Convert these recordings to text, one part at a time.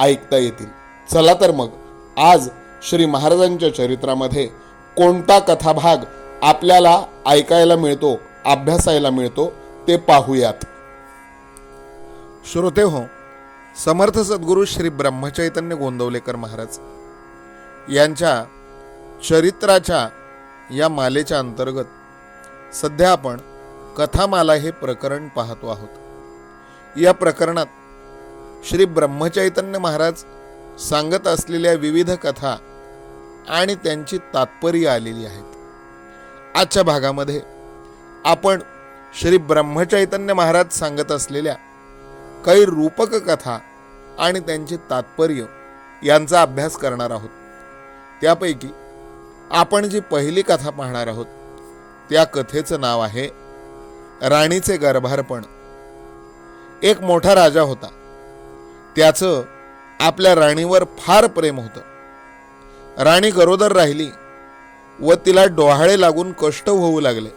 ऐकता येतील. चला तर मग आज श्री महाराजांच्या चरित्रामध्ये कोणता कथाभाग आपल्याला ऐकायला मिळतो अभ्यासायला मिळतो ते पाहूयात. श्रोते हो समर्थ सद्गुरू श्री ब्रह्मचैतन्य गोंदवलेकर महाराज यांच्या चरित्राच्या या मालेच्या अंतर्गत सध्या आपण कथामाला हे प्रकरण पाहतो आहोत. या प्रकरणात श्री ब्रह्मचैतन्य महाराज सांगत असलेल्या विविध कथा आणि त्यांची तात्पर्य आलेली आहेत. आजच्या भागामध्ये आपण श्री ब्रह्मचैतन्य महाराज सांगत असलेल्या काही रूपक कथा आणि त्यांचे तात्पर्य यांचा अभ्यास करणार आहोत. त्यापैकी आपण जी पहिली कथा पाहणार आहोत त्या कथेचं नाव आहे राणीचे गर्भारपण. एक मोठा राजा होता. त्याचं आपल्या राणीवर फार प्रेम होतं. राणी गरोदर राहिली व तिला डोहाळे लागून कष्ट होऊ लागले.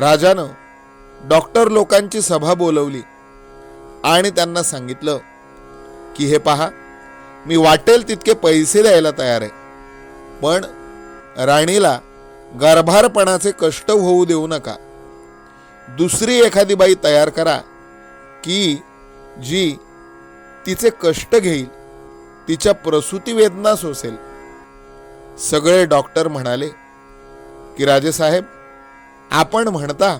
राजानं डॉक्टर लोकांची सभा बोलवली आणि त्यांना सांगितलं की हे पहा मी वाटेल तितके पैसे द्यायला तयार आहे पण राणीला गर्भारपणाचे कष्ट होऊ देऊ नका. दुसरी एखादी बाई तयार करा की जी तिचे कष्ट घेईल तिच्या प्रसूती वेदना सोसेल. सगळे डॉक्टर म्हणाले की राजेसाहेब आपण म्हणता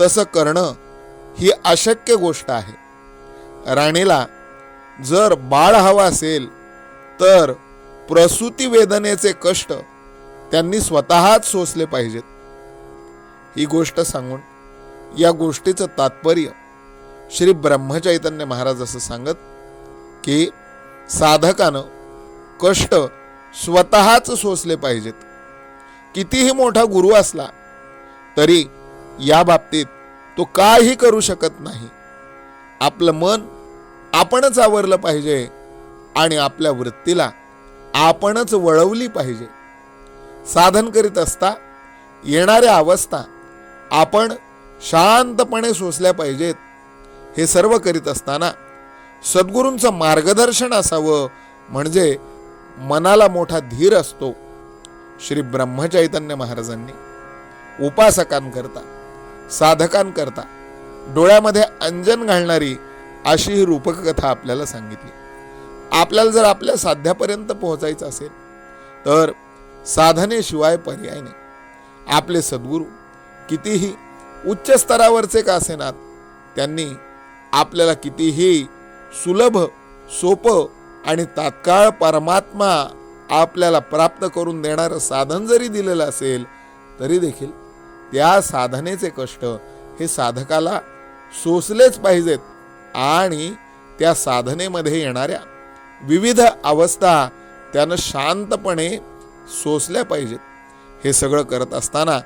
तसं करणं ही अशक्य गोष्ट आहे. राणीला जर बाळ हवं असेल तर प्रसूती वेदनेचे कष्ट त्यांनी स्वतःच सोसले पाहिजेत. ही गोष्ट सांगून या गोष्टीचं तात्पर्य श्री ब्रह्मचैतन्य महाराज असं सांगत की साधकानं कष्ट स्वतःच सोसले पाहिजेत. कितीही मोठा गुरु असला तरी या बाबतीत तो काही करू शकत नाही. आपलं मन आपणच आवरलं पाहिजे आणि आपल्या वृत्तीला आपणच वळवली पाहिजे. साधन करीत असता येणाऱ्या अवस्था आपण शांतपणे सोसल्या पाहिजेत हे सर्व करीत असताना सद्गुरूंचं मार्गदर्शन असावं म्हणजे मनाला मोठा धीर असतो. श्री ब्रह्मचैतन्य महाराजांनी उपासकांकरता साधकांकरता डोळ्यामध्ये अंजन घालणारी अशी ही रूपककथा आपल्याला सांगितली. आपल्याला जर आपल्या साध्यापर्यंत पोहोचायचं असेल तर साधनेशिवाय पर्याय नाही. आपले सद्गुरू कितीही उच्च स्तरावरचे का असेनात त्यांनी आपल्याला कितीही सुलभ सोपं आणि तात्काळ परमात्मा आपल्याला प्राप्त करून देणारं साधन जरी दिलेलं असेल तरी देखील त्या साधनेचे कष्ट हे साधकाला सोसलेच पाहिजेत आणि त्या साधनेमध्ये येणाऱ्या विविध अवस्था त्यानं शांतपणे सोसल्या पाहिजेत. हे सगळं करत असताना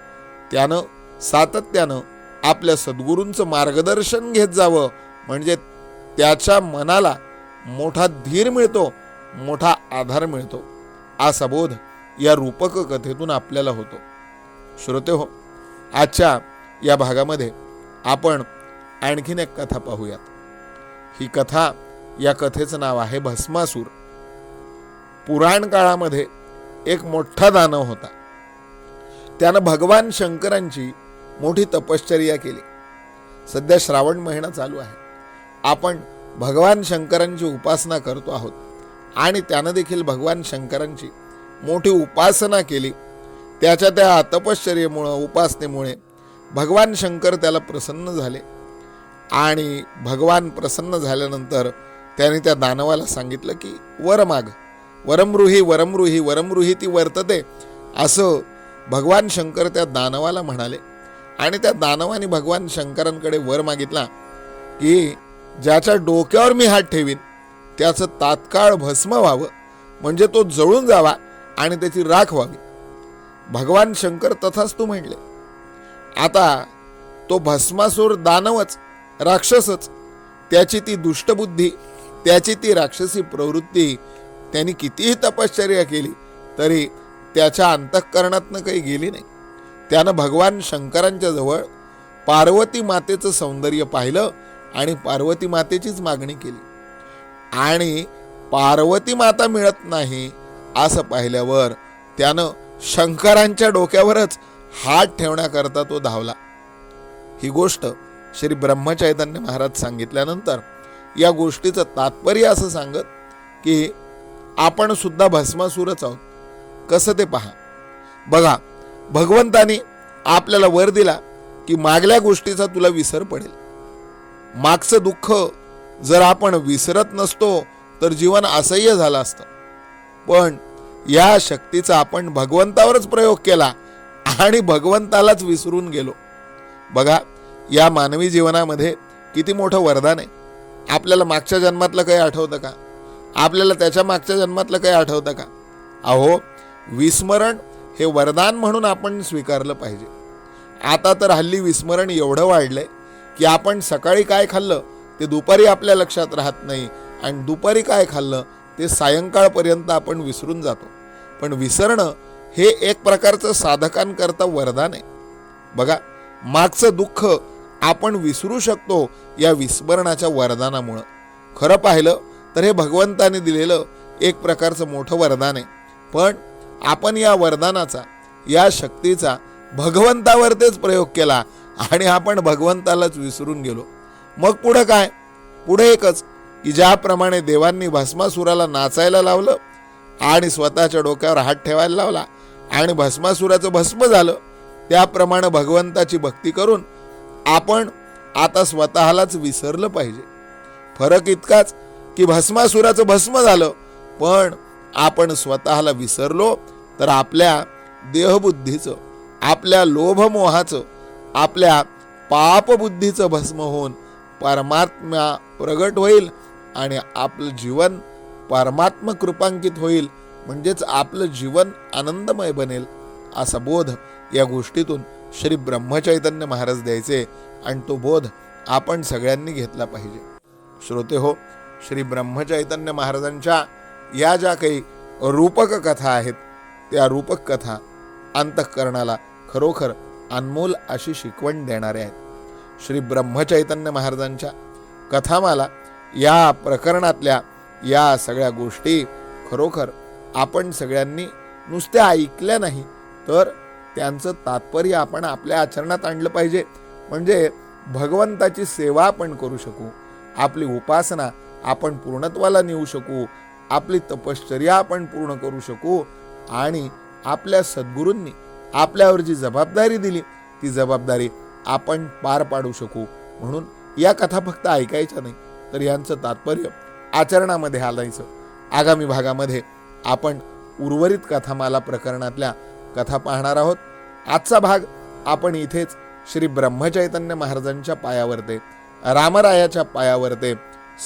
त्यानं सातत्यानं आपल्या सद्गुरूंचं मार्गदर्शन घेत जावं म्हणजे त्याच्या मनाला मोठा धीर मिळतो मोठा आधार मिळतो. असा या रूपक कथेतून आपल्याला होतो. श्रोते हो आजच्या या भागामध्ये आपण आणखीन एक कथा पाहूयात. ही कथा या कथेचं नाव आहे भस्मासूर. पुराण काळामध्ये एक मोठा दानव होता. त्यानं भगवान शंकरांची मोठी तपश्चर्या केली. सध्या श्रावण महिना चालू आहे. आपण भगवान शंकरांची उपासना करतो आहोत. आणि त्यानं देखील भगवान शंकरांची मोठी उपासना केली. त्याच्या त्या तपश्चर्येमुळं उपासनेमुळे भगवान शंकर त्याला प्रसन्न झाले. आणि भगवान प्रसन्न झाल्यानंतर त्याने त्या दानवाला सांगितलं की वर माग. वरमरुही वरमरुही वरमरुही ती वर्तते. असं भगवान शंकर त्या दानवाला म्हणाले. आणि त्या दानवाने भगवान शंकरांकडे वर मागितला की ज्याच्या डोक्यावर मी हात ठेवीन त्याचं तात्काळ भस्म व्हावं म्हणजे तो जळून जावा आणि त्याची राख व्हावी. भगवान शंकर तथाच तू म्हणले आता तो भस्मासूर दानवच राक्षसच त्याची ती दुष्टबुद्धी त्याची ती राक्षसी प्रवृत्ती त्यांनी कितीही तपश्चर्या केली तरी त्याच्या अंतःकरणातनं काही गेली नाही. त्यानं भगवान शंकरांच्या जवळ पार्वती मातेचं सौंदर्य पाहिलं आणि पार्वती मातेचीच मागणी केली. आणि पार्वती माता मिळत नाही असं पाहिल्यावर त्यानं शंकरांच्या डोक्यावरच हात ठेवण्याकरता तो धावला. ही गोष्ट श्री ब्रह्मचैतन्य महाराज सांगितल्यानंतर या गोष्टीचं तात्पर्य असं सांगत की आपण सुद्धा भस्मासूरच आहोत. कसं ते पहा. बघा भगवंतानी आपल्याला वर दिला की मागल्या गोष्टीचा तुला विसर पडेल. मागचं दुःख जर आपण विसरत नसतो तर जीवन असह्य झालं असतं. पण या शक्तीचा आपण भगवंतावरच प्रयोग केला आणि भगवंतालाच विसरून गेलो. बघा या मानवी जीवनामध्ये किती मोठं वरदान आहे. आपल्याला मागच्या जन्मातलं काही आठवतं का? आपल्याला त्याच्या मागच्या जन्मातलं काही आठवतं का? अहो विस्मरण हे वरदान म्हणून आपण स्वीकारलं पाहिजे. आता तर हल्ली विस्मरण एवढं वाढलंय की आपण सकाळी काय खाल्लं ते दुपारी आपल्या लक्षात राहत नाही आणि दुपारी काय खाल्लं ते सायंकाळपर्यंत आपण विसरून जातो. पण विसरणं हे एक प्रकारचं साधकांकरता वरदान आहे. बघा मागचं दुःख आपण विसरू शकतो या विस्मरणाच्या वरदानामुळं. खरं पाहिलं तर हे भगवंताने दिलेलं एक प्रकारचं मोठं वरदान आहे. पण आपण या वरदानाचा या शक्तीचा भगवंतावरतीच प्रयोग केला आणि आपण भगवंतालाच विसरून गेलो. मग पुढं काय? पुढे एकच की ज्याप्रमाणे देवांनी भस्मासुराला नाचायला लावलं आणि स्वतःच्या डोक्यावर हात ठेवायला लावला आणि भस्मासुराचं भस्म झालं त्याप्रमाणे भगवंताची भक्ती करून आपण आता स्वतःलाच विसरलं पाहिजे. फरक इतकाच की भस्मासुराचं भस्म झालं पण आपण स्वतःला विसरलो तर आपल्या देहबुद्धीचं आपल्या लोभमोहाचं आपल्या पापबुद्धीचं भस्म होऊन परमात्मा प्रगट होईल आणि आपलं जीवन परमात्म कृपांकित होईल म्हणजेच आपलं जीवन आनंदमय बनेल असा बोध या गोष्टीतून श्री ब्रह्मचैतन्य महाराज द्यायचे आणि तो बोध आपण सगळ्यांनी घेतला पाहिजे. श्रोते हो श्री ब्रह्मचैतन्य महाराजांच्या या ज्या काही रूपक कथा आहेत त्या रूपक कथा अंतःकरणाला खरोखर अनमोल अशी शिकवण देणाऱ्या आहेत. श्री ब्रह्मचैतन्य महाराजांच्या कथामाला या प्रकरणातल्या या सगळ्या गोष्टी खरोखर आपण सगळ्यांनी नुसत्या ऐकल्या नाही तर त्यांचं तात्पर्य आपण आपल्या आचरणात आणलं पाहिजे. म्हणजे भगवंताची सेवा आपण करू शकू आपली उपासना आपण पूर्णत्वाला नेऊ शकू आपली तपश्चर्या आपण पूर्ण करू शकू आणि आपल्या सद्गुरूंनी आपल्यावर जी जबाबदारी दिली ती जबाबदारी आपण पार पाडू शकू. म्हणून या कथा फक्त ऐकायच्या नाही तर यांचं तात्पर्य आचरणामध्ये आलायचं आगामी भागामध्ये आपण उर्वरित कथामाला प्रकरणातल्या कथा पाहणार आहोत. आजचा भाग आपण इथेच श्री ब्रह्मचैतन्य महाराजांच्या पायावरते रामरायाच्या पायावरते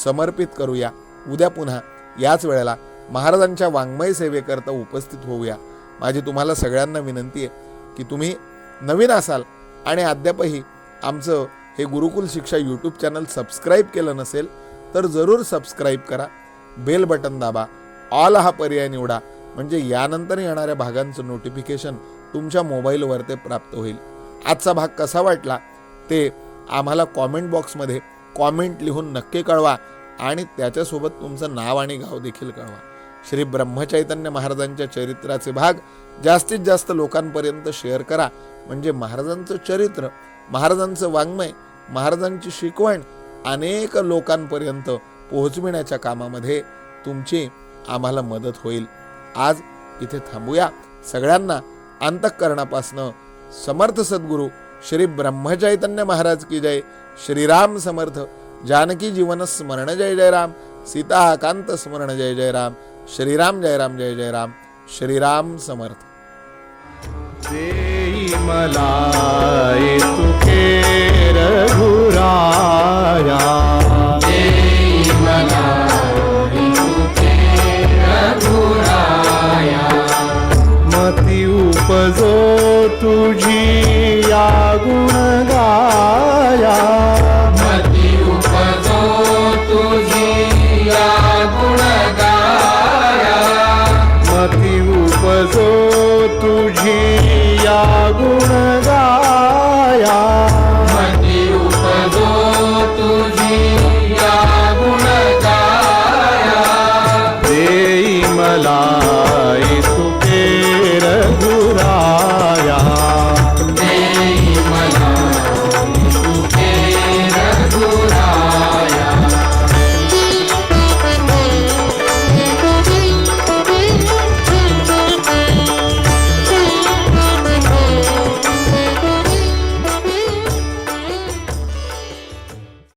समर्पित करूया. उद्या पुन्हा याच वेळेला महाराजांच्या वाङ्मय सेवेकरता उपस्थित होऊया. माझी तुम्हाला सगळ्यांना विनंती आहे की तुम्ही नवीन असाल आणि अद्यापही आमचं हे गुरुकुल शिक्षा यूट्यूब चॅनल सबस्क्राईब केलं नसेल तर जरूर सबस्क्राईब करा. बेल बटन दाबा. ऑल हा पर्याय निवडा. म्हणजे यानंतर येणाऱ्या भागांचं नोटिफिकेशन तुमच्या मोबाईलवर ते प्राप्त होईल. आजचा भाग कसा वाटला ते आम्हाला कॉमेंट बॉक्समध्ये कॉमेंट लिहून नक्की कळवा आणि त्याच्यासोबत तुमचं नाव आणि गाव देखील कळवा. श्री ब्रह्मचैतन्य महाराजांच्या चरित्राचे भाग जास्तीत जास्त लोकांपर्यंत शेअर करा. म्हणजे महाराजांचं चरित्र महाराजांचं वाङ्मय महाराजांची शिकवण अनेक लोकांपर्यंत पोहोचविण्याच्या कामामध्ये तुमची आम्हाला मदत होईल. आज इथे थांबूया. सगळ्यांना अंतःकरणापासनं समर्थ सद्गुरू श्री ब्रह्मचैतन्य महाराज की जय. श्रीराम समर्थ. जानकी जीवन स्मरण जय जय राम. स्मरण जय जय राम. श्रीराम जय राम जय जय राम. श्रीराम समर्थ. मती उपजो तुझी या गुण